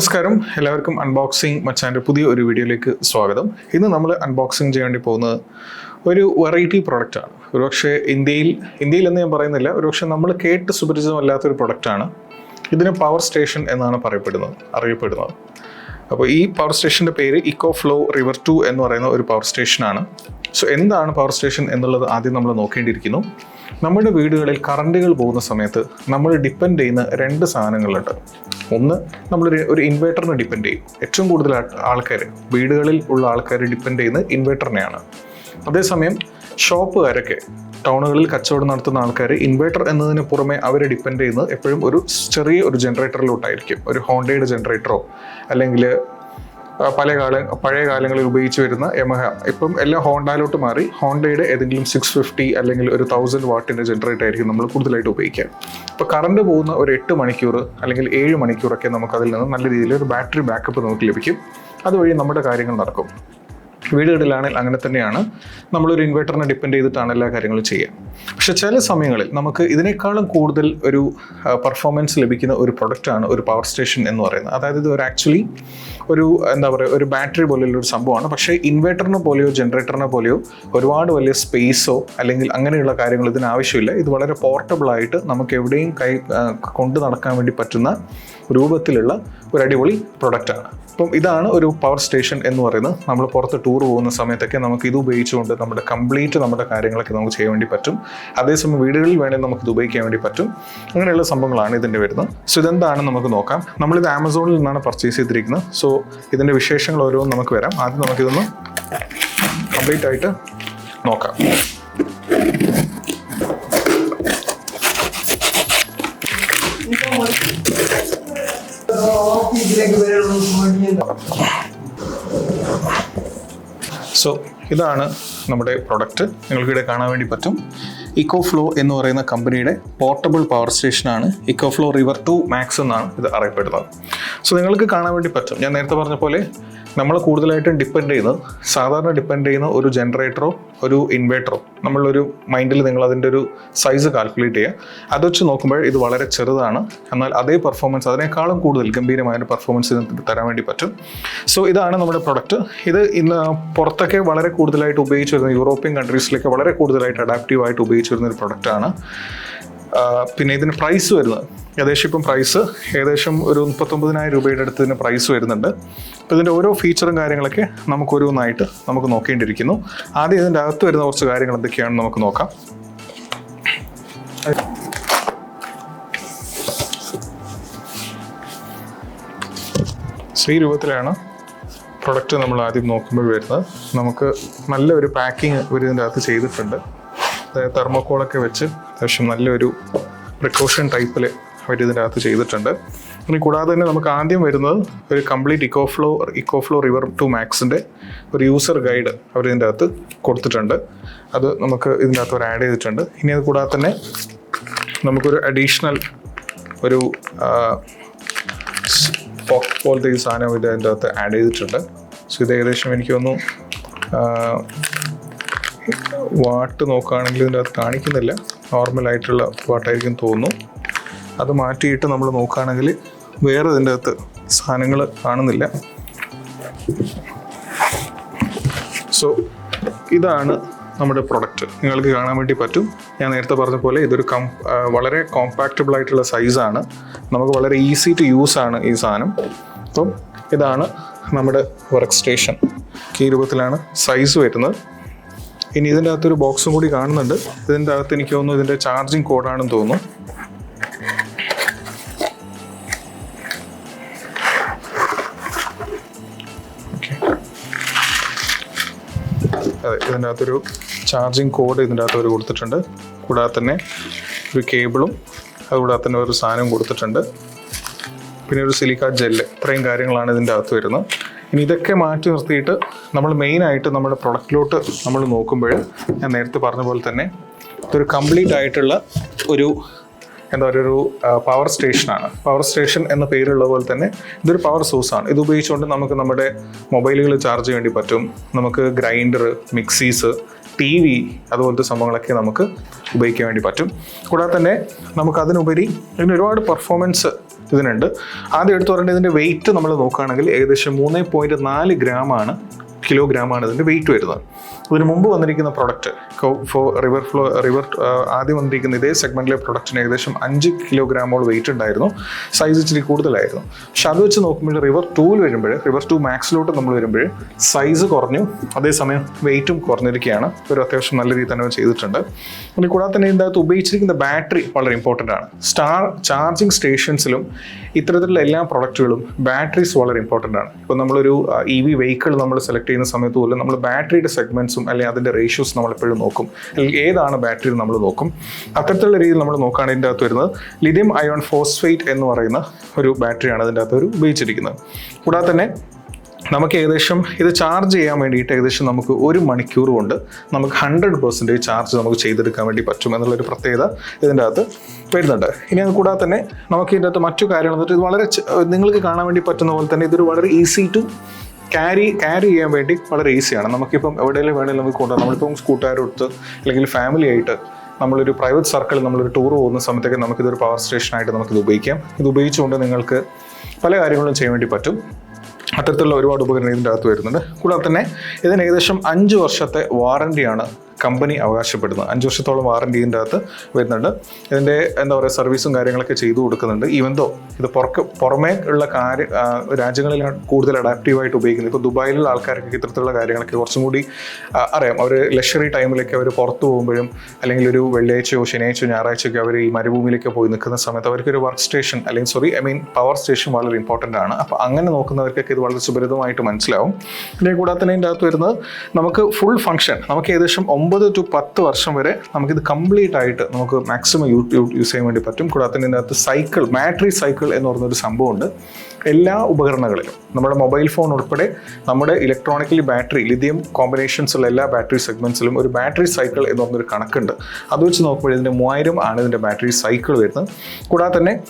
നമസ്കാരം. എല്ലാവർക്കും അൺബോക്സിംഗ് മച്ചാന്റെ പുതിയ ഒരു വീഡിയോയിലേക്ക് സ്വാഗതം. ഇന്ന് നമ്മൾ അൺബോക്സിംഗ് ചെയ്യാൻ പോകുന്നത് ഒരു വെറൈറ്റി പ്രൊഡക്റ്റാണ് ഒരുപക്ഷെ ഇന്ത്യയിൽ ഇന്ത്യയിൽ എന്ന് ഞാൻ പറയുന്നില്ല ഒരുപക്ഷെ നമ്മൾ കേട്ട് സുപരിചിതമല്ലാത്തൊരു പ്രൊഡക്റ്റാണ് ഇതിന് പവർ സ്റ്റേഷൻ എന്നാണ് പറയപ്പെടുന്നത് അറിയപ്പെടുന്നത്. അപ്പോൾ ഈ പവർ സ്റ്റേഷന്റെ പേര് ഇക്കോ ഫ്ലോ റിവർ ടു എന്ന് പറയുന്ന ഒരു പവർ സ്റ്റേഷനാണ് സോ എന്താണ് പവർ സ്റ്റേഷൻ എന്നുള്ളത് ആദ്യം നമ്മൾ നോക്കേണ്ടിയിരിക്കുന്നു. നമ്മുടെ വീടുകളിൽ കറണ്ടുകൾ പോകുന്ന സമയത്ത് നമ്മൾ ഡിപ്പെൻഡ് ചെയ്യുന്ന രണ്ട് സാധനങ്ങളുണ്ട്. ഒന്ന് നമ്മൾ ഒരു ഇൻവേർട്ടറിനെ ഡിപ്പെൻഡ് ചെയ്യും. ഏറ്റവും കൂടുതൽ ആൾക്കാർ വീടുകളിൽ ഉള്ള ആൾക്കാർ ഡിപ്പെൻഡ് ചെയ്യുന്നത് ഇൻവേർട്ടറിനെയാണ് അതേസമയം ഷോപ്പുകാരൊക്കെ ടൗണുകളിൽ കച്ചവടം നടത്തുന്ന ആൾക്കാർ ഇൻവേർട്ടർ എന്നതിന് പുറമെ അവർ ഡിപ്പെൻഡ് ചെയ്യുന്നത് എപ്പോഴും ഒരു ചെറിയ ഒരു ജനറേറ്ററിലോട്ടായിരിക്കും ഒരു ഹോണ്ടയുടെ ജനറേറ്ററോ അല്ലെങ്കിൽ പല കാല പഴയ കാലങ്ങളിൽ ഉപയോഗിച്ച് വരുന്ന യമഹ. ഇപ്പം എല്ലാം ഹോണ്ടയിലോട്ട് മാറി ഹോണ്ടയുടെ ഏതെങ്കിലും സിക്സ് ഫിഫ്റ്റി അല്ലെങ്കിൽ ഒരു തൗസൻഡ് വാട്ടിന്റെ ജനറേറ്റർ ആയിരിക്കും നമ്മൾ കൂടുതലായിട്ട് ഉപയോഗിക്കുക. ഇപ്പോൾ കറണ്ട് പോകുന്ന ഒരു എട്ട് മണിക്കൂർ അല്ലെങ്കിൽ ഏഴ് മണിക്കൂറൊക്കെ നമുക്ക് അതിൽ നിന്ന് നല്ല രീതിയിൽ ഒരു ബാറ്ററി ബാക്കപ്പ് നമുക്ക് ലഭിക്കും. അതുവഴി നമ്മുടെ കാര്യങ്ങൾ നടക്കും. വീടുകളിലാണെങ്കിൽ അങ്ങനെ തന്നെയാണ്. നമ്മളൊരു ഇൻവെർട്ടറിനെ ഡിപ്പെൻഡ് ചെയ്തിട്ടാണ് എല്ലാ കാര്യങ്ങളും ചെയ്യുക. പക്ഷേ ചില സമയങ്ങളിൽ നമുക്ക് ഇതിനേക്കാളും കൂടുതൽ ഒരു പെർഫോമൻസ് ലഭിക്കുന്ന ഒരു പ്രൊഡക്റ്റാണ് ഒരു പവർ സ്റ്റേഷൻ എന്ന് പറയുന്നത്. അതായത് ഇത് ഒരു ആക്ച്വലി ഒരു എന്താ പറയുക ഒരു ബാറ്ററി പോലെയുള്ള ഒരു സംഭവമാണ്. പക്ഷേ ഇൻവെർട്ടറിനെ പോലെയോ ജനറേറ്ററിനെ പോലെയോ ഒരുപാട് വലിയ സ്പേസോ അല്ലെങ്കിൽ അങ്ങനെയുള്ള കാര്യങ്ങൾ ഇതിന് ആവശ്യമില്ല. ഇത് വളരെ പോർട്ടബിൾ ആയിട്ട് നമുക്ക് എവിടെയും കൈ കൊണ്ടു നടക്കാൻ വേണ്ടി പറ്റുന്ന രൂപത്തിലുള്ള ഒരു അടിപൊളി പ്രൊഡക്റ്റാണ് അപ്പം ഇതാണ് ഒരു പവർ സ്റ്റേഷൻ എന്ന് പറയുന്നത്. നമ്മൾ പുറത്ത് ടൂർ പോകുന്ന സമയത്തൊക്കെ നമുക്ക് ഇത് ഉപയോഗിച്ചുകൊണ്ട് നമ്മുടെ കംപ്ലീറ്റ് നമ്മുടെ കാര്യങ്ങളൊക്കെ നമുക്ക് ചെയ്യാൻ വേണ്ടി പറ്റും. അതേസമയം വീടുകളിൽ വേണമെങ്കിൽ നമുക്ക് ഇത് ഉപയോഗിക്കാൻ വേണ്ടി പറ്റും. അങ്ങനെയുള്ള സംഭവങ്ങളാണ് ഇതിന്റെ വരുന്നത്. സോ ഇതെന്താണ് നമുക്ക് നോക്കാം. നമ്മളിത് ആമസോണിൽ നിന്നാണ് പർച്ചേസ് ചെയ്തിരിക്കുന്നത്. സോ ഇതിന്റെ വിശേഷങ്ങൾ ഓരോന്നും നമുക്ക് വരാം. ആദ്യം നമുക്കിതൊന്ന് കംപ്ലീറ്റ് ആയിട്ട് നോക്കാം. സോ ഇതാണ് നമ്മുടെ പ്രൊഡക്റ്റ് നിങ്ങൾക്കിടെ കാണാൻ വേണ്ടി പറ്റും. ഇക്കോ ഫ്ലോ എന്ന് പറയുന്ന കമ്പനിയുടെ പോർട്ടബിൾ പവർ സ്റ്റേഷനാണ് eco flow river two max എന്നാണ് ഇത് അറിയപ്പെടുന്നത്. സോ നിങ്ങൾക്ക് കാണാൻ വേണ്ടി പറ്റും. ഞാൻ നേരത്തെ പറഞ്ഞ പോലെ നമ്മൾ കൂടുതലായിട്ടും ഡിപ്പെൻഡ് ചെയ്യുന്നത് സാധാരണ ഡിപ്പെൻഡ് ചെയ്യുന്ന ഒരു ജനറേറ്ററോ ഒരു ഇൻവേർട്ടറോ നമ്മളൊരു മൈൻഡിൽ നിങ്ങൾ അതിന്റെ ഒരു സൈസ് കാൽക്കുലേറ്റ് ചെയ്യുക. അത് വെച്ച് നോക്കുമ്പോൾ ഇത് വളരെ ചെറുതാണ്. എന്നാൽ അതേ പെർഫോമൻസ് അതിനേക്കാളും കൂടുതൽ ഗംഭീരമായ ഒരു പെർഫോമൻസ് തരാൻ വേണ്ടി പറ്റും. സോ ഇതാണ് നമ്മുടെ പ്രൊഡക്റ്റ് ഇത് ഇന്ന് പുറത്തൊക്കെ വളരെ കൂടുതലായിട്ട് ഉപയോഗിച്ച് വരുന്ന യൂറോപ്യൻ കൺട്രീസിലൊക്കെ വളരെ കൂടുതലായിട്ട് അഡാപ്റ്റീവായിട്ട് ഉപയോഗിച്ച് വരുന്ന ഒരു പ്രൊഡക്റ്റാണ് പിന്നെ ഇതിന് പ്രൈസ് വരുന്നത് ഏകദേശം ഇപ്പം പ്രൈസ് ഏകദേശം ഒരു മുപ്പത്തൊമ്പതിനായിരം രൂപയുടെ അടുത്ത് ഇതിന് പ്രൈസ് വരുന്നുണ്ട്. അപ്പോൾ ഇതിന്റെ ഓരോ ഫീച്ചറും കാര്യങ്ങളൊക്കെ നമുക്ക് ഓരോന്നായിട്ട് നമുക്ക് നോക്കേണ്ടിയിരിക്കുന്നു. ആദ്യം ഇതിന്റെ അകത്ത് വരുന്ന കുറച്ച് കാര്യങ്ങൾ എന്തൊക്കെയാണെന്ന് നമുക്ക് നോക്കാം. ഈ രൂപത്തിലാണ് പ്രൊഡക്റ്റ് നമ്മൾ ആദ്യം നോക്കുമ്പോൾ വരുന്നത്. നമുക്ക് നല്ലൊരു പാക്കിങ് ഒരു ഇതിന്റെ അകത്ത് ചെയ്തിട്ടുണ്ട്. അതായത് തെർമോക്കോളൊക്കെ വെച്ച് അത്യാവശ്യം നല്ലൊരു പ്രിക്കോഷൻ ടൈപ്പിൽ ഇതിന്റെ അകത്ത് ചെയ്തിട്ടുണ്ട്. ഇനി കൂടാതെ തന്നെ നമുക്ക് ആദ്യം വരുന്നത് ഒരു complete eco flow eco flow river two മാക്സിന്റെ ഒരു യൂസർ ഗൈഡ് അവർ ഇതിന്റെ അകത്ത് കൊടുത്തിട്ടുണ്ട്. അത് നമുക്ക് ഇതിന്റെ അകത്ത് അവർ ആഡ് ചെയ്തിട്ടുണ്ട്. ഇനി അത് കൂടാതെ തന്നെ നമുക്കൊരു അഡീഷണൽ ഒരു പോലത്തെ ഈ സാധനം ഇത് അതിന്റെ അകത്ത് ആഡ് ചെയ്തിട്ടുണ്ട്. സോ ഇത് ഏകദേശം എനിക്ക് തോന്നുന്നു വാട്ട് നോക്കുകയാണെങ്കിൽ ഇതിന്റെ അകത്ത് കാണിക്കുന്നില്ല നോർമലായിട്ടുള്ള വാട്ടായിരിക്കും തോന്നുന്നു. അത് മാറ്റിയിട്ട് നമ്മൾ നോക്കുകയാണെങ്കിൽ വേറെ ഇതിന്റെ അകത്ത് സാധനങ്ങൾ കാണുന്നില്ല. സോ ഇതാണ് നമ്മുടെ പ്രൊഡക്റ്റ് നിങ്ങൾക്ക് കാണാൻ വേണ്ടി പറ്റും. ഞാൻ നേരത്തെ പറഞ്ഞ പോലെ ഇതൊരു കം വളരെ കോമ്പാക്റ്റബിൾ ആയിട്ടുള്ള സൈസാണ് നമുക്ക് വളരെ ഈസി ടു യൂസ് ആണ് ഈ സാധനം. അപ്പം ഇതാണ് നമ്മുടെ വർക്ക് സ്റ്റേഷൻ ഈ രൂപത്തിലാണ് സൈസ് വരുന്നത്. ഇനി ഇതിന്റെ അകത്തൊരു ബോക്സും കൂടി കാണുന്നുണ്ട്. ഇതിന്റെ അകത്ത് എനിക്ക് തോന്നുന്നു ഇതിന്റെ ചാർജിങ് കോഡാണെന്ന് തോന്നുന്നു. അതെ ഇതിന്റെ അകത്തൊരു ചാർജിങ് കോഡ് ഇതിന്റെ അകത്ത് അവർ കൊടുത്തിട്ടുണ്ട്. കൂടാതെ തന്നെ ഒരു കേബിളും അതുകൂടാതെ തന്നെ ഒരു സാധനവും കൊടുത്തിട്ടുണ്ട്. പിന്നെ ഒരു സിലിക്ക ജെല്ല് ഇത്രയും കാര്യങ്ങളാണ് ഇതിന്റെ അകത്ത് വരുന്നത്. ഇനി ഇതൊക്കെ മാറ്റി നിർത്തിയിട്ട് നമ്മൾ മെയിനായിട്ട് നമ്മുടെ പ്രൊഡക്റ്റിലോട്ട് നമ്മൾ നോക്കുമ്പോൾ ഞാൻ നേരത്തെ പറഞ്ഞ പോലെ തന്നെ ഇതൊരു കംപ്ലീറ്റ് ആയിട്ടുള്ള ഒരു എന്താ പറയുക ഒരു പവർ സ്റ്റേഷനാണ് പവർ സ്റ്റേഷൻ എന്ന പേരുള്ള പോലെ തന്നെ ഇതൊരു പവർ സോഴ്സാണ് ഇത് ഉപയോഗിച്ചുകൊണ്ട് നമുക്ക് നമ്മുടെ മൊബൈലുകൾ ചാർജ് വേണ്ടി പറ്റും. നമുക്ക് ഗ്രൈൻഡർ മിക്സീസ് ടി വി അതുപോലത്തെ സംഭവങ്ങളൊക്കെ നമുക്ക് ഉപയോഗിക്കാൻ വേണ്ടി പറ്റും. കൂടാതെ തന്നെ നമുക്ക് അതിനുപരി ഇതിന് ഒരുപാട് പെർഫോമൻസ് ഇതിനുണ്ട്. ആദ്യം എടുത്തു പറഞ്ഞാൽ ഇതിന്റെ വെയിറ്റ് നമ്മൾ നോക്കുകയാണെങ്കിൽ ഏകദേശം മൂന്ന് പോയിന്റ് നാല് ഗ്രാമാണ് കിലോഗ്രാമാണ് ഇതിന്റെ വെയിറ്റ് വരുന്നത്. ഇതിന് മുമ്പ് വന്നിരിക്കുന്ന product for river flow river ആദ്യം വന്നിരിക്കുന്ന ഇതേ സെഗ്മെന്റിലെ പ്രൊഡക്റ്റിന് ഏകദേശം അഞ്ച് കിലോഗ്രാമോൾ വെയിറ്റ് ഉണ്ടായിരുന്നു. സൈസ് ഇച്ചിരി കൂടുതലായിരുന്നു. പക്ഷെ അത് വെച്ച് നോക്കുമ്പോൾ റിവർ ടൂവിൽ വരുമ്പോൾ റിവർ ടു മാക്സിലോട്ട് നമ്മൾ വരുമ്പോൾ സൈസ് കുറഞ്ഞു അതേസമയം വെയിറ്റും കുറഞ്ഞിരിക്കുകയാണ്. ഒരു അത്യാവശ്യം നല്ല രീതിയിൽ തന്നെ ചെയ്തിട്ടുണ്ട്. പിന്നെ കൂടാതെ തന്നെ ഇതിന്റെ ഉപയോഗിച്ചിരിക്കുന്ന ബാറ്ററി വളരെ ഇമ്പോർട്ടന്റ് ആണ്. സ്റ്റാർ ചാർജിങ് സ്റ്റേഷൻസിലും ഇത്തരത്തിലുള്ള എല്ലാ പ്രൊഡക്റ്റുകളും ബാറ്ററീസ് വളരെ ഇമ്പോർട്ടന്റ് ആണ്. ഇപ്പോൾ നമ്മളൊരു ഇ വി വെഹിക്കിൾ നമ്മൾ സെലക്ട് ചെയ്യുന്ന സമയത്ത് പോലും നമ്മൾ ബാറ്ററിയുടെ സെഗ്മെന്റ്സും അല്ലെങ്കിൽ അതിന്റെ റേഷ്യോസ് നമ്മൾ എപ്പോഴും നോക്കും. അല്ലെങ്കിൽ ഏതാണ് ബാറ്ററി നമ്മൾ നോക്കും. അത്തരത്തിലുള്ള രീതിയിൽ നമ്മൾ നോക്കുകയാണ് ഇതിന്റെ അകത്ത് വരുന്നത്. ലിഥിയം അയോൺ ഫോസ്ഫേറ്റ് എന്ന് പറയുന്ന ഒരു ബാറ്ററിയാണ് ഇതിന്റെ അകത്ത് ഒരു ഉപയോഗിച്ചിരിക്കുന്നത്. കൂടാതെ തന്നെ നമുക്ക് ഏകദേശം ഇത് ചാർജ് ചെയ്യാൻ വേണ്ടിയിട്ട് ഏകദേശം നമുക്ക് ഒരു മണിക്കൂർ കൊണ്ട് നമുക്ക് ഹൺഡ്രഡ് പെർസെന്റേജ് ചാർജ് നമുക്ക് ചെയ്തെടുക്കാൻ വേണ്ടി പറ്റും എന്നുള്ളൊരു പ്രത്യേകത ഇതിന്റെ അകത്ത് വരുന്നുണ്ട്. ഇനി അത് കൂടാതെ തന്നെ നമുക്ക് ഇതിന്റെ അകത്ത് മറ്റു കാര്യങ്ങൾ ഇത് വളരെ നിങ്ങൾക്ക് കാണാൻ വേണ്ടി പറ്റുന്ന പോലെ തന്നെ ഇതൊരു വളരെ ഈസി ടു ക്യാരി ക്യാരി ചെയ്യാൻ വേണ്ടി വളരെ ഈസിയാണ് നമുക്കിപ്പം എവിടെയെങ്കിലും വേണമെങ്കിലും നമുക്ക് കൊണ്ടുപോകാം നമ്മളിപ്പം കൂട്ടുകാരൊടുത്ത് അല്ലെങ്കിൽ ഫാമിലി ആയിട്ട് നമ്മളൊരു പ്രൈവറ്റ് സർക്കിളിൽ നമ്മളൊരു ടൂർ പോകുന്ന സമയത്തൊക്കെ നമുക്കിതൊരു പവർ സ്റ്റേഷനായിട്ട് നമുക്കിത് ഉപയോഗിക്കാം. ഇത് ഉപയോഗിച്ചുകൊണ്ട് നിങ്ങൾക്ക് പല കാര്യങ്ങളും ചെയ്യാൻ വേണ്ടി പറ്റും. അത്തരത്തിലുള്ള ഒരുപാട് ഉപകരണം ഇതിന്റെ അകത്ത് വരുന്നുണ്ട്. കൂടാതെ തന്നെ ഇതിന് ഏകദേശം അഞ്ച് വർഷത്തെ വാറണ്ടിയാണ് കമ്പനി അവകാശപ്പെടുന്നത് അഞ്ച് വർഷത്തോളം വാറണ്ടി ഇതിന്റെ അകത്ത് വരുന്നുണ്ട്. ഇതിന്റെ എന്താ പറയുക സർവീസും കാര്യങ്ങളൊക്കെ ചെയ്തു കൊടുക്കുന്നുണ്ട്. ഈവൻ ദോ ഇത് പുറക്ക് പുറമേ ഉള്ള കാര്യ രാജ്യങ്ങളിലാണ് കൂടുതൽ അഡാപ്റ്റീവായിട്ട് ഉപയോഗിക്കുന്നത്. ഇപ്പോൾ ദുബായിലുള്ള ആൾക്കാർക്ക് ഇത്തരത്തിലുള്ള കാര്യങ്ങളൊക്കെ കുറച്ചും കൂടി അറിയാം. അവർ ലക്ഷറി ടൈമിലൊക്കെ അവർ പുറത്തു പോകുമ്പോഴും അല്ലെങ്കിൽ ഒരു വെള്ളിയാഴ്ചയോ ശനിയാഴ്ചയോ ഞായറാഴ്ചയൊക്കെ അവർ ഈ മരുഭൂമിയിലേക്ക് പോയി നിൽക്കുന്ന സമയത്ത് അവർക്ക് ഒരു വർക്ക് സ്റ്റേഷൻ അല്ലെങ്കിൽ sorry I mean power station വളരെ ഇമ്പോർട്ടന്റ് ആണ്. അപ്പോൾ അങ്ങനെ നോക്കുന്നവർക്കൊക്കെ ഇത് വളരെ സുപരിതമായിട്ട് മനസ്സിലാവും. പിന്നെ കൂടാതെ തന്നെ ഇതിന്റെ അകത്ത് വരുന്നത് നമുക്ക് ഫുൾ ഫംഗ്ഷൻ നമുക്ക് ഏകദേശം ഒമ്പത് ടു പത്ത് വർഷം വരെ നമുക്കിത് കംപ്ലീറ്റ് ആയിട്ട് നമുക്ക് മാക്സിമം യൂസ് ചെയ്യാൻ വേണ്ടി പറ്റും. കൂടാതെ തന്നെ ഇതിനകത്ത് സൈക്കിൾ ബാറ്ററി സൈക്കിൾ എന്ന് പറയുന്നൊരു സംഭവമുണ്ട്. എല്ലാ ഉപകരണങ്ങളിലും നമ്മുടെ മൊബൈൽ ഫോൺ ഉൾപ്പെടെ നമ്മുടെ ഇലക്ട്രോണിക്കലി ബാറ്ററി ലിഥിയം കോമ്പിനേഷൻസ് ഉള്ള എല്ലാ ബാറ്ററി സെഗ്മെന്റ്സിലും ഒരു ബാറ്ററി സൈക്കിൾ എന്ന് പറഞ്ഞൊരു കണക്കുണ്ട്. അത് വെച്ച് നോക്കുമ്പോൾ ഇതിന്റെ മൂവായിരം ആണ് ഇതിന്റെ ബാറ്ററി സൈക്കിൾ വരുന്നത്. കൂടാതെ തന്നെ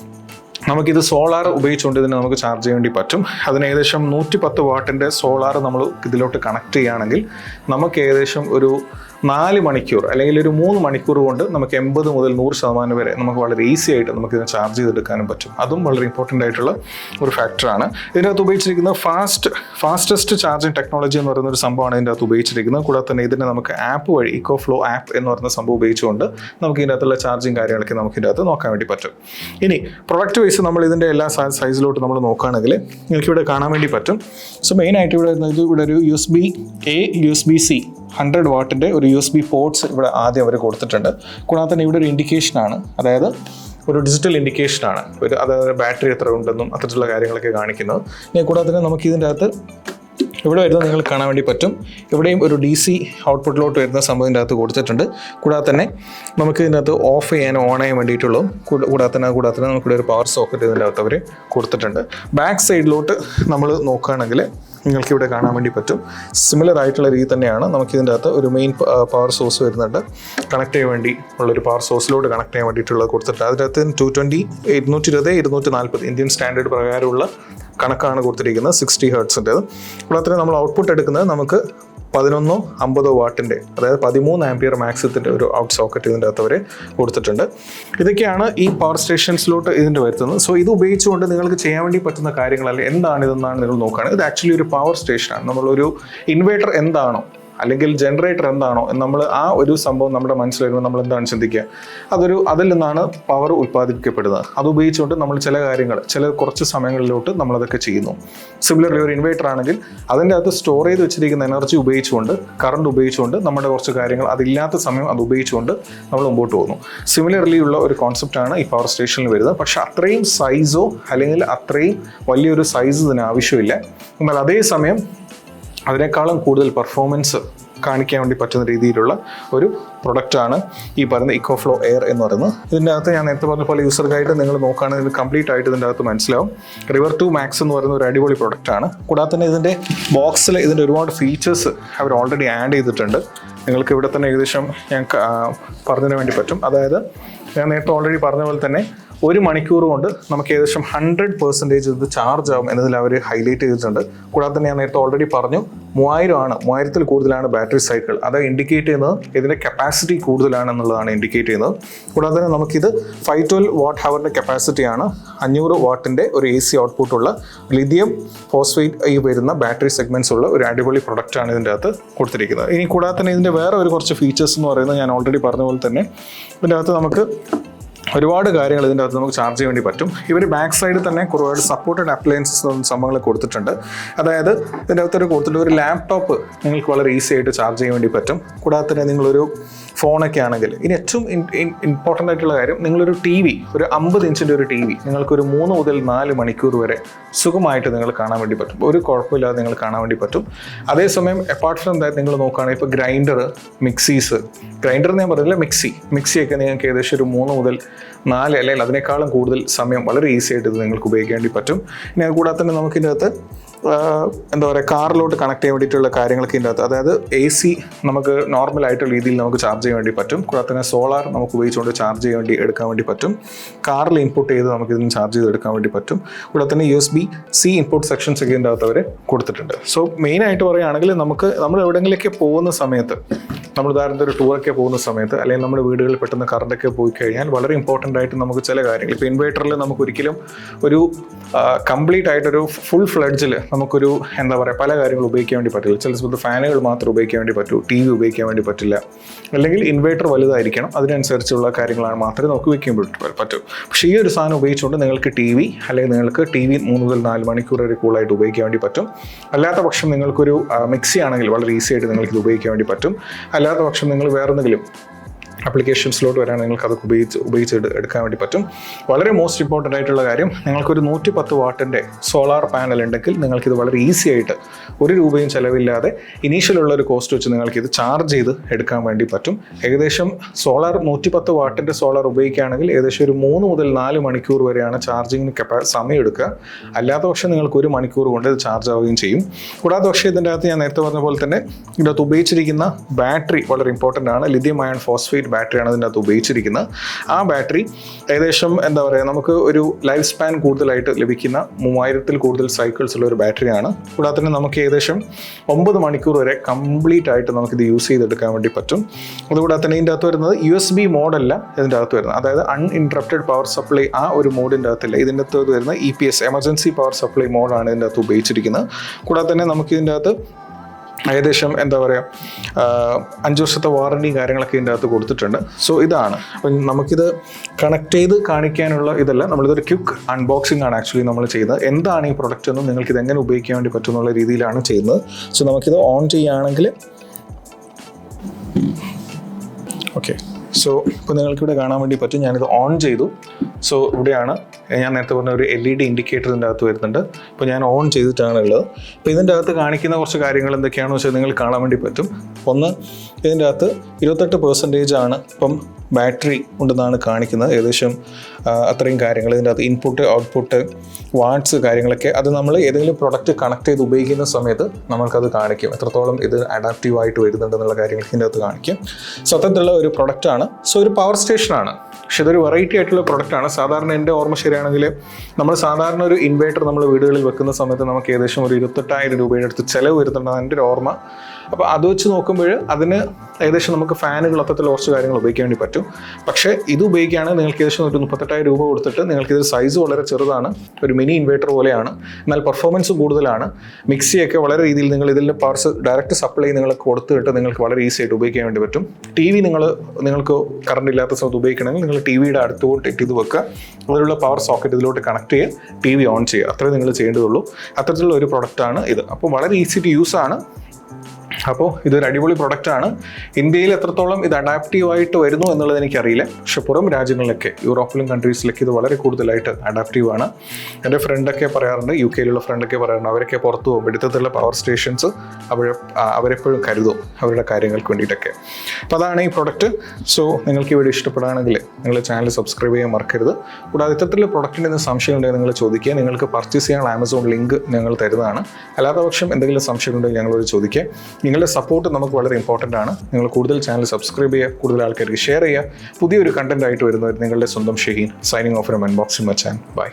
നമുക്കിത് സോളാർ ഉപയോഗിച്ചുകൊണ്ട് ഇതിനെ നമുക്ക് ചാർജ് ചെയ്യാൻ വേണ്ടി പറ്റും. അതിന് ഏകദേശം നൂറ്റി പത്ത് വാട്ടിന്റെ സോളാർ നമ്മൾ ഇതിലോട്ട് കണക്ട് ചെയ്യുകയാണെങ്കിൽ നമുക്ക് ഏകദേശം ഒരു നാല് മണിക്കൂർ അല്ലെങ്കിൽ ഒരു മൂന്ന് മണിക്കൂർ കൊണ്ട് നമുക്ക് എൺപത് മുതൽ നൂറ് ശതമാനം വരെ നമുക്ക് വളരെ ഈസി ആയിട്ട് നമുക്ക് ഇതിനെ ചാർജ് ചെയ്തെടുക്കാനും പറ്റും. അതും വളരെ ഇമ്പോർട്ടന്റ് ആയിട്ടുള്ള ഒരു ഫാക്ടറാണ് ഇതിനകത്ത് ഉപയോഗിച്ചിരിക്കുന്ന ഫാസ്റ്റ് ഫാസ്റ്റസ്റ്റ് ചാർജിങ് ടെക്നോളജി എന്ന് പറയുന്ന ഒരു സംഭവമാണ് ഇതിന്റെ അകത്ത് ഉപയോഗിച്ചിരിക്കുന്നത്. കൂടാതെ തന്നെ ഇതിനെ നമുക്ക് ആപ്പ് വഴി ഇക്കോ ഫ്ലോ ആപ്പ് എന്ന് പറയുന്ന സംഭവം ഉപയോഗിച്ചുകൊണ്ട് നമുക്ക് ഇതിന്റെ അകത്തുള്ള ചാർജിങ് കാര്യങ്ങളൊക്കെ നമുക്ക് ഇതിന്റെ അകത്ത് നോക്കാൻ വേണ്ടി പറ്റും. ഇനി പ്രൊഡക്റ്റ് വൈസ് നമ്മൾ ഇതിന്റെ എല്ലാ സൈസിലോട്ട് നമ്മൾ നോക്കുകയാണെങ്കിൽ നിങ്ങൾക്ക് ഇവിടെ കാണാൻ വേണ്ടി പറ്റും. സോ മെയിനായിട്ട് ഇവിടെ ഇവിടെ ഒരു U S B A U S B C hundred വാട്ടിന്റെ ഒരു യു എസ് ബി പോർട്സ് ഇവിടെ ആദ്യം അവർ കൊടുത്തിട്ടുണ്ട്. കൂടാതെ തന്നെ ഇവിടെ ഒരു ഇൻഡിക്കേഷനാണ് അതായത് ഒരു ഡിജിറ്റൽ ഇൻഡിക്കേഷനാണ് ഒരു അതായത് ബാറ്ററി എത്ര ഉണ്ടെന്നും അത്തരത്തിലുള്ള കാര്യങ്ങളൊക്കെ കാണിക്കുന്നത്. ഇനി കൂടാതെ തന്നെ നമുക്ക് ഇതിന്റെ അകത്ത് ഇവിടെ വരുന്നത് നിങ്ങൾ കാണാൻ വേണ്ടി പറ്റും. ഇവിടെയും ഒരു ഡി സി ഔട്ട്പുട്ടിലോട്ട് വരുന്ന സംഭവം ഇതിന്റെ അകത്ത് കൊടുത്തിട്ടുണ്ട്. കൂടാതെ തന്നെ നമുക്ക് ഇതിനകത്ത് ഓഫ് ചെയ്യാൻ ഓൺ ചെയ്യാൻ വേണ്ടിയിട്ടുള്ളതും കൂടാതെ തന്നെ കൂടാതെ തന്നെ നമുക്കിവിടെ ഒരു പവർ സോക്കറ്റ് ഇതിന്റെ അകത്ത് അവർ കൊടുത്തിട്ടുണ്ട്. ബാക്ക് സൈഡിലോട്ട് നമ്മൾ നോക്കുകയാണെങ്കിൽ നിങ്ങൾക്ക് ഇവിടെ കാണാൻ വേണ്ടി പറ്റും. സിമിലർ ആയിട്ടുള്ള രീതി തന്നെയാണ് നമുക്ക് ഇതിന്റെ അകത്ത് ഒരു മെയിൻ പവർ സോഴ്സ് വരുന്നുണ്ട്. കണക്ട് ചെയ്യാൻ വേണ്ടി ഉള്ളൊരു പവർ സോഴ്സിലോട്ട് കണക്ട് ചെയ്യാൻ വേണ്ടിയിട്ടുള്ളത് കൊടുത്തിട്ടുണ്ട്. അതിനകത്ത് ടു ട്വന്റി ഇരുന്നൂറ്റി ഇരുപത് ഇരുന്നൂറ്റി നാൽപ്പത് ഇന്ത്യൻ സ്റ്റാൻഡേർഡ് പ്രകാരമുള്ള കണക്കാണ് കൊടുത്തിരിക്കുന്നത് സിക്സ്റ്റി ഹേർട്സിന്റെത് അപ്പോൾ അത്രയും നമ്മൾ ഔട്ട്പുട്ട് എടുക്കുന്നത് നമുക്ക് പതിനൊന്നോ അമ്പതോ വാട്ടിന്റെ അതായത് പതിമൂന്ന് ആംപിയർ മാക്സിത്തിന്റെ ഒരു ഔട്ട് സോക്കറ്റ് ഇതിന്റെ അകത്ത് അവർ കൊടുത്തിട്ടുണ്ട്. ഇതൊക്കെയാണ് ഈ പവർ സ്റ്റേഷൻസിലോട്ട് ഇതിന്റെ വരുത്തുന്നത്. സോ ഇത് ഉപയോഗിച്ചുകൊണ്ട് നിങ്ങൾക്ക് ചെയ്യാൻ വേണ്ടി പറ്റുന്ന കാര്യങ്ങൾ എന്താണ് ഇതെന്നാണ് നിങ്ങൾ നോക്കുകയാണ് ഇത് ആക്ച്വലി ഒരു പവർ സ്റ്റേഷനാണ് നമ്മളൊരു ഇൻവേർട്ടർ എന്താണോ അല്ലെങ്കിൽ ജനറേറ്റർ എന്താണോ നമ്മൾ ആ ഒരു സംഭവം നമ്മുടെ മനസ്സിൽ വരുമ്പോൾ നമ്മൾ എന്താണ് ചിന്തിക്കുക? അതൊരു അതിൽ നിന്നാണ് പവർ ഉൽപ്പാദിപ്പിക്കപ്പെടുന്നത് അത് ഉപയോഗിച്ചുകൊണ്ട് നമ്മൾ ചില കാര്യങ്ങൾ ചില കുറച്ച് സമയങ്ങളിലോട്ട് നമ്മളതൊക്കെ ചെയ്യുന്നു. സിമിലർലി ഒരു ഇൻവേർട്ടർ ആണെങ്കിൽ അതിന്റെ അകത്ത് സ്റ്റോർ ചെയ്ത് വെച്ചിരിക്കുന്ന എനർജി ഉപയോഗിച്ചുകൊണ്ട് കറണ്ട് ഉപയോഗിച്ചുകൊണ്ട് നമ്മുടെ കുറച്ച് കാര്യങ്ങൾ അതില്ലാത്ത സമയം അത് ഉപയോഗിച്ചുകൊണ്ട് നമ്മൾ മുമ്പോട്ട് പോകുന്നു. സിമിലർലി ഉള്ള ഒരു കോൺസെപ്റ്റാണ് ഈ പവർ സ്റ്റേഷനിൽ വരുന്നത്. പക്ഷേ അത്രയും സൈസോ അല്ലെങ്കിൽ അത്രയും വലിയൊരു സൈസ് ഇതിന് ആവശ്യമില്ല. എന്നാൽ അതേസമയം അതിനേക്കാളും കൂടുതൽ പെർഫോമൻസ് കാണിക്കാൻ വേണ്ടി പറ്റുന്ന രീതിയിലുള്ള ഒരു പ്രൊഡക്റ്റാണ് ഈ പറയുന്ന ഇക്കോഫ്ലോ എയർ എന്ന് പറയുന്നത്. ഇതിന്റെ അകത്ത് ഞാൻ നേരത്തെ പറഞ്ഞ പോലെ യൂസർ ഗൈഡ് നിങ്ങൾ നോക്കുകയാണെങ്കിൽ കംപ്ലീറ്റ് ആയിട്ട് ഇതിന്റെ അകത്ത് മനസ്സിലാവും. റിവർ ടു മാക്സ് എന്ന് പറയുന്ന ഒരു അടിപൊളി പ്രൊഡക്റ്റാണ് കൂടാതെ തന്നെ ഇതിന്റെ ബോക്സിൽ ഇതിന്റെ ഒരുപാട് ഫീച്ചേഴ്സ് അവർ ഓൾറെഡി ആഡ് ചെയ്തിട്ടുണ്ട്. നിങ്ങൾക്ക് ഇവിടെ തന്നെ ഏകദേശം ഞാൻ പറഞ്ഞതിന് വേണ്ടി പറ്റും. അതായത് ഞാൻ നേരത്തെ ഓൾറെഡി പറഞ്ഞ പോലെ തന്നെ ഒരു മണിക്കൂർ കൊണ്ട് നമുക്ക് ഏകദേശം ഹൺഡ്രഡ് പെർസെന്റേജ് ഇത് ചാർജ് ആകും എന്നതിൽ അവർ ഹൈലൈറ്റ് ചെയ്തിട്ടുണ്ട്. കൂടാതെ തന്നെ ഞാൻ നേരത്തെ ഓൾറെഡി പറഞ്ഞു മൂവായിരം ആണ് മൂവായിരത്തിൽ കൂടുതലാണ് ബാറ്ററി സൈക്കിൾ അത് ഇൻഡിക്കേറ്റ് ചെയ്യുന്നത് ഇതിന്റെ കപ്പാസിറ്റി കൂടുതലാണെന്നുള്ളതാണ് ഇൻഡിക്കേറ്റ് ചെയ്യുന്നത്. കൂടാതെ തന്നെ നമുക്കിത് ഫൈവ് ട്വൽവ് വാട്ട് ഹവറിന്റെ കപ്പാസിറ്റിയാണ് അഞ്ഞൂറ് വാട്ടിന്റെ ഒരു എ സി ഔട്ട്പുട്ടുള്ള ലിഥിയം ഫോസ്ഫേറ്റ് ഈ വരുന്ന ബാറ്ററി സെഗ്മെന്റ്സ് ഉള്ള ഒരു അടിപൊളി പ്രൊഡക്റ്റാണ് ഇതിന്റെ അകത്ത് കൊടുത്തിരിക്കുന്നത്. ഇനി കൂടാതെ തന്നെ ഇതിന്റെ വേറെ ഒരു കുറച്ച് ഫീച്ചേഴ്സ് എന്ന് പറയുന്നത് ഞാൻ ഓൾറെഡി പറഞ്ഞ പോലെ തന്നെ ഇതിന്റെ അകത്ത് നമുക്ക് ഒരുപാട് കാര്യങ്ങൾ ഇതിന്റെ അകത്ത് നമുക്ക് ചാർജ് ചെയ്യാൻ വേണ്ടി പറ്റും. ഇവർ ബാക്ക് സൈഡിൽ തന്നെ ഒരുപാട് സപ്പോർട്ടഡ് അപ്ലയൻസസ് സംഭവങ്ങൾ കൊടുത്തിട്ടുണ്ട്. അതായത് ഇതിന്റെ അകത്തൊരു കൊടുത്തിട്ട് ഒരു ലാപ്ടോപ്പ് നിങ്ങൾക്ക് വളരെ ഈസി ആയിട്ട് ചാർജ് ചെയ്യാൻ വേണ്ടി പറ്റും. കൂടാതെ തന്നെ നിങ്ങളൊരു ഫോണൊക്കെ ആണെങ്കിൽ ഇനി ഏറ്റവും ഇമ്പോർട്ടന്റ് ആയിട്ടുള്ള കാര്യം നിങ്ങളൊരു ടി വി ഒരു അമ്പത് ഇഞ്ചിന്റെ ഒരു ടി വി നിങ്ങൾക്കൊരു മൂന്ന് മുതൽ നാല് മണിക്കൂർ വരെ സുഖമായിട്ട് നിങ്ങൾ കാണാൻ വേണ്ടി പറ്റും. ഒരു കുഴപ്പമില്ലാതെ നിങ്ങൾ കാണാൻ വേണ്ടി പറ്റും. അതേസമയം അപ്പാർട്ട് ഫ്രം ദാറ്റ് നിങ്ങൾ നോക്കുകയാണെങ്കിൽ ഇപ്പോൾ ഗ്രൈൻഡർ മിക്സീസ് ഗ്രൈൻഡർ ഞാൻ പറഞ്ഞില്ല മിക്സി മിക്സിയൊക്കെ നിങ്ങൾക്ക് ഏകദേശം ഒരു മൂന്ന് മുതൽ നാല് അല്ലെങ്കിൽ അതിനേക്കാളും കൂടുതൽ സമയം വളരെ ഈസി ആയിട്ട് ഇത് നിങ്ങൾക്ക് ഉപയോഗിക്കേണ്ടി പറ്റും. ഇനി അത് കൂടാതെ തന്നെ നമുക്കിതിനകത്ത് എന്താ പറയുക കാറിലോട്ട് കണക്ട് ചെയ്യാൻ വേണ്ടിയിട്ടുള്ള കാര്യങ്ങളൊക്കെ ഇതിന്റെ അകത്ത്. അതായത് എ സി നമുക്ക് നോർമൽ ആയിട്ടുള്ള രീതിയിൽ നമുക്ക് ചാർജ് ചെയ്യാൻ വേണ്ടി പറ്റും. കൂടാതെ തന്നെ സോളാർ നമുക്ക് ഉപയോഗിച്ചുകൊണ്ട് ചാർജ് ചെയ്യാൻ വേണ്ടി എടുക്കാൻ വേണ്ടി പറ്റും. കാറിൽ ഇൻപുട്ട് ചെയ്ത് നമുക്ക് ഇതിന് ചാർജ് ചെയ്ത് എടുക്കാൻ വേണ്ടി പറ്റും. കൂടാതെ തന്നെ U S B C input sections ഒക്കെ ഇതിന്റെ അകത്ത് അവർ കൊടുത്തിട്ടുണ്ട്. സോ മെയിനായിട്ട് പറയുകയാണെങ്കിൽ നമുക്ക് നമ്മൾ എവിടെയെങ്കിലൊക്കെ പോകുന്ന സമയത്ത് നമ്മൾ ഉദാഹരണത്തിന് ഒരു ടൂറൊക്കെ പോകുന്ന സമയത്ത് അല്ലെങ്കിൽ നമ്മുടെ വീടുകളിൽ പെട്ടെന്ന് കറണ്ടൊക്കെ പോയി കഴിഞ്ഞാൽ വളരെ ഇമ്പോർട്ടന്റ് ആയിട്ട് നമുക്ക് ചില കാര്യങ്ങൾ ഇപ്പോൾ ഇൻവേർട്ടറിൽ നമുക്ക് ഒരിക്കലും ഒരു കംപ്ലീറ്റ് ആയിട്ടൊരു ഫുൾ ഫ്ലഡ്ജിൽ നമുക്കൊരു എന്താ പറയുക പല കാര്യങ്ങൾ ഉപയോഗിക്കാൻ വേണ്ടി പറ്റില്ല. ചില സമയത്ത് ഫാനുകൾ മാത്രം ഉപയോഗിക്കാൻ വേണ്ടി പറ്റൂ ടി വി ഉപയോഗിക്കാൻ വേണ്ടി പറ്റില്ല. അല്ലെങ്കിൽ ഇൻവേർട്ടർ വലുതായിരിക്കണം. അതിനനുസരിച്ചുള്ള കാര്യങ്ങളാണ് മാത്രമേ നമുക്ക് ഉപയോഗിക്കാൻ പറ്റൂ- പക്ഷേ ഈ ഒരു സാധനം ഉപയോഗിച്ചുകൊണ്ട് നിങ്ങൾക്ക് ടി വി അല്ലെങ്കിൽ നിങ്ങൾക്ക് ടി വി മൂന്ന് മുതൽ നാല് മണിക്കൂർ വരെ കൂളായിട്ട് ഉപയോഗിക്കാൻ വേണ്ടി പറ്റും. അല്ലാത്ത പക്ഷം നിങ്ങൾക്കൊരു മിക്സി ആണെങ്കിൽ വളരെ ഈസി ആയിട്ട് നിങ്ങൾക്ക് ഇത് ഉപയോഗിക്കാൻ വേണ്ടി പറ്റും. അല്ലാത്ത പക്ഷം നിങ്ങൾ വേറെ എന്തെങ്കിലും ആപ്ലിക്കേഷൻസിലോട്ട് വരാൻ നിങ്ങൾക്ക് അത് ഉപയോഗിച്ച് ഉപയോഗിച്ച് എടുക്കാൻ വേണ്ടി പറ്റും. വളരെ മോസ്റ്റ് ഇമ്പോർട്ടന്റ് ആയിട്ടുള്ള കാര്യം നിങ്ങൾക്കൊരു നൂറ്റി പത്ത് വാട്ടിന്റെ സോളാർ പാനൽ ഉണ്ടെങ്കിൽ നിങ്ങൾക്കിത് വളരെ ഈസി ആയിട്ട് ഒരു രൂപയും ചിലവില്ലാതെ ഇനീഷ്യലുള്ള ഒരു കോസ്റ്റ് വെച്ച് നിങ്ങൾക്കിത് ചാർജ് ചെയ്ത് എടുക്കാൻ വേണ്ടി പറ്റും. ഏകദേശം സോളാർ നൂറ്റി പത്ത് വാട്ടിന്റെ സോളാർ ഉപയോഗിക്കുകയാണെങ്കിൽ ഏകദേശം ഒരു മൂന്ന് മുതൽ നാല് മണിക്കൂർ വരെയാണ് ചാർജിങ്ങിന് കപ്പാ സമയം എടുക്കുക. അല്ലാത്ത പക്ഷേ നിങ്ങൾക്ക് ഒരു മണിക്കൂർ കൊണ്ട് ഇത് ചാർജ് ആവുകയും ചെയ്യും. കൂടാതെ പക്ഷേ ഇതിന്റെ അകത്ത് ഞാൻ നേരത്തെ പറഞ്ഞ പോലെ തന്നെ ഇതിനകത്ത് ഉപയോഗിച്ചിരിക്കുന്ന ബാറ്ററി വളരെ ഇമ്പോർട്ടന്റ് ആണ്. ലിഥിയം അയൺ ഫോസ്ഫേറ്റ് ബാറ്ററിയാണ് ഇതിന്റെ അകത്ത് ഉപയോഗിച്ചിരിക്കുന്നത്. ആ ബാറ്ററി ഏകദേശം എന്താ പറയുക നമുക്ക് ഒരു ലൈഫ് സ്പാൻ കൂടുതലായിട്ട് ലഭിക്കുന്ന മൂവായിരത്തിൽ കൂടുതൽ സൈക്കിൾസ് ഉള്ള ഒരു ബാറ്ററിയാണ്. കൂടാതെ തന്നെ നമുക്ക് ഏകദേശം ഒമ്പത് മണിക്കൂർ വരെ കംപ്ലീറ്റ് ആയിട്ട് നമുക്കിത് യൂസ് ചെയ്തെടുക്കാൻ വേണ്ടി പറ്റും. അതുകൂടാതെ തന്നെ ഇതിന്റെ അകത്ത് വരുന്നത് യു എസ് ബി മോഡല്ല ഇതിന്റെ അകത്ത് വരുന്നത്. അതായത് അൺഇൻട്രപ്റ്റഡ് പവർ സപ്ലൈ ആ ഒരു മോഡിന്റെ അകത്തില്ല. ഇതിന്റെ അകത്ത് വരുന്ന E P S emergency power supply മോഡാണ് ഇതിന്റെ അകത്ത് ഉപയോഗിച്ചിരിക്കുന്നത്. കൂടാതെ തന്നെ നമുക്ക് ഇതിന്റെ അകത്ത് ഏകദേശം എന്താ പറയുക അഞ്ച് വർഷത്തെ വാറണ്ടിയും കാര്യങ്ങളൊക്കെ ഇതിന്റെ അകത്ത് കൊടുത്തിട്ടുണ്ട്. സോ ഇതാണ്. അപ്പം നമുക്കിത് കണക്ട് ചെയ്ത് കാണിക്കാനുള്ള ഇതല്ല നമ്മളിതൊരു ക്യുക്ക് അൺബോക്സിംഗ് ആണ് ആക്ച്വലി നമ്മൾ ചെയ്തത്. എന്താണ് ഈ പ്രൊഡക്റ്റ് എന്നും നിങ്ങൾക്ക് ഇത് എങ്ങനെ ഉപയോഗിക്കാൻ വേണ്ടി പറ്റുമെന്നുള്ള രീതിയിലാണ് ചെയ്യുന്നത്. സോ നമുക്കിത് ഓൺ ചെയ്യുകയാണെങ്കിൽ ഓക്കെ സോ ഇപ്പോൾ നിങ്ങൾക്കിവിടെ കാണാൻ വേണ്ടി പറ്റും ഞാനിത് ഓൺ ചെയ്തു. സോ ഇവിടെയാണ് ഞാൻ നേരത്തെ പറഞ്ഞ ഒരു എൽ ഇ ഡി ഇൻഡിക്കേറ്റർ ഇതിന്റെ അകത്ത് വരുന്നുണ്ട്. ഇപ്പോൾ ഞാൻ ഓൺ ചെയ്തിട്ടാണ് ഉള്ളത് ഇപ്പോൾ ഇതിന്റെ അകത്ത് കാണിക്കുന്ന കുറച്ച് കാര്യങ്ങൾ എന്തൊക്കെയാണെന്ന് വെച്ചാൽ നിങ്ങൾ കാണാൻ വേണ്ടി പറ്റും. ഒന്ന് ഇതിന്റെ അകത്ത് ഇരുപത്തെട്ട് പെർസെന്റേജ് ആണ്. ഇപ്പം ബാറ്ററി ഉണ്ടെന്നാണ് കാണിക്കുന്നത്. ഏകദേശം അത്രയും കാര്യങ്ങൾ ഇതിന്റെ അകത്ത് ഇൻപുട്ട് ഔട്ട്പുട്ട് വാട്ട്സ് കാര്യങ്ങളൊക്കെ അത് നമ്മൾ ഏതെങ്കിലും പ്രൊഡക്റ്റ് കണക്ട് ചെയ്ത് ഉപയോഗിക്കുന്ന സമയത്ത് നമ്മൾക്കത് കാണിക്കും. എത്രത്തോളം ഇത് അഡാപ്റ്റീവ് ആയിട്ട് വരുന്നുണ്ടെന്നുള്ള കാര്യങ്ങൾ ഇതിന്റെ അകത്ത് കാണിക്കും. സത്യത്തിലുള്ള ഒരു പ്രൊഡക്റ്റാണ് സോ ഒരു പവർ സ്റ്റേഷനാണ് പക്ഷെ ഇതൊരു വെറൈറ്റി ആയിട്ടുള്ള പ്രൊഡക്റ്റാണ് സാധാരണ എന്റെ ഓർമ്മ ശരിയാണെങ്കിൽ നമ്മൾ സാധാരണ ഒരു ഇൻവേർട്ടർ നമ്മൾ വീടുകളിൽ വെക്കുന്ന സമയത്ത് നമുക്ക് ഏകദേശം ഒരു ഇരുപത്തെട്ടായിരം രൂപയുടെ അടുത്ത് ചിലവ് വരുന്നുണ്ടെന്ന് എന്റെ ഒരു ഓർമ്മ. അപ്പോൾ അത് വെച്ച് നോക്കുമ്പോൾ അതിന് ഏകദേശം നമുക്ക് ഫാനുകൾ അത്തരത്തിലുള്ള കുറച്ച് കാര്യങ്ങൾ ഉപയോഗിക്കാൻ വേണ്ടി പറ്റും. പക്ഷേ ഇത് ഉപയോഗിക്കുകയാണ് നിങ്ങൾക്ക് ഏകദേശം ഒരു മുപ്പത്തെട്ടായിരം രൂപ കൊടുത്തിട്ട് നിങ്ങൾക്ക് ഇതിൽ സൈസ് വളരെ ചെറുതാണ്. ഒരു മിനി ഇൻവേർട്ടർ പോലെയാണ്. എന്നാൽ പെർഫോമൻസ് കൂടുതലാണ്. മിക്സിയൊക്കെ വളരെ രീതിയിൽ നിങ്ങൾ ഇതിന്റെ പവർസ് ഡയറക്റ്റ് സപ്ലൈ നിങ്ങൾ കൊടുത്തിട്ട് നിങ്ങൾക്ക് വളരെ ഈസി ആയിട്ട് ഉപയോഗിക്കാൻ വേണ്ടി പറ്റും. ടി വി നിങ്ങൾ നിങ്ങൾക്ക് കറണ്ട് ഇല്ലാത്ത സമയത്ത് ഉപയോഗിക്കണമെങ്കിൽ നിങ്ങൾ ടി വിയുടെ അടുത്തോട്ട് ഇട്ട് ഇത് വെക്കുക. അതിലുള്ള പവർ സോക്കറ്റ് ഇതിലോട്ട് കണക്ട് ചെയ്യുക. ടി വി ഓൺ ചെയ്യുക. അത്രേ നിങ്ങൾ ചെയ്യേണ്ടതുള്ളൂ. അത്തരത്തിലുള്ള ഒരു പ്രൊഡക്റ്റാണ് ഇത്. അപ്പോൾ വളരെ ഈസി ടു യൂസ് ആണ്. അപ്പോൾ ഇതൊരു അടിപൊളി പ്രൊഡക്റ്റ് ആണ്. ഇന്ത്യയിൽ എത്രത്തോളം ഇത് അഡാപ്റ്റീവ് ആയിട്ട് വരുന്നു എന്നുള്ളത് എനിക്കറിയില്ല. പക്ഷെ പുറം രാജ്യങ്ങളിലൊക്കെ യൂറോപ്പിലും കൺട്രീസിലൊക്കെ ഇത് വളരെ കൂടുതലായിട്ട് അഡാപ്റ്റീവ് ആണ്. എന്റെ ഫ്രണ്ടൊക്കെ പറയാറുണ്ട് യു കെയിലുള്ള ഫ്രണ്ടൊക്കെ പറയാറുണ്ട് അവരൊക്കെ പുറത്ത് പോകും ഇടുത്തത്തിലുള്ള പവർ സ്റ്റേഷൻസ് അവർ അവരെപ്പോഴും കരുതും അവരുടെ കാര്യങ്ങൾക്ക് വേണ്ടിയിട്ടൊക്കെ. അപ്പോൾ അതാണ് ഈ പ്രൊഡക്റ്റ് സോ നിങ്ങൾക്ക് ഇവിടെ ഇഷ്ടപ്പെടുകയാണെങ്കിൽ നിങ്ങൾ ചാനൽ സബ്സ്ക്രൈബ് ചെയ്യാൻ മറക്കരുത്. കൂടാതെ ഇത്തരത്തിലുള്ള പ്രൊഡക്റ്റിന്റെ എന്തെങ്കിലും സംശയം ഉണ്ടെങ്കിൽ നിങ്ങൾ ചോദിക്കുക. നിങ്ങൾക്ക് പർച്ചേസ് ചെയ്യാനുള്ള ആമസോൺ ലിങ്ക് ഞങ്ങൾ തരുന്നതാണ്. അല്ലാത്ത പക്ഷം എന്തെങ്കിലും സംശയം ഉണ്ടെങ്കിൽ ഞങ്ങളോട് ചോദിക്കുക. നിങ്ങളുടെ സപ്പോർട്ട് നമുക്ക് വളരെ ഇമ്പോർട്ടന്റ് ആണ്. നിങ്ങൾ കൂടുതൽ ചാനൽ സബ്സ്ക്രൈബ് ചെയ്യുക കൂടുതൽ ആൾക്കാർക്ക് ഷെയർ ചെയ്യുക. പുതിയൊരു കണ്ടന്റ് ആയിട്ട് വരുന്നവർ നിങ്ങളുടെ സ്വന്തം Shaheen signing off from Machan bye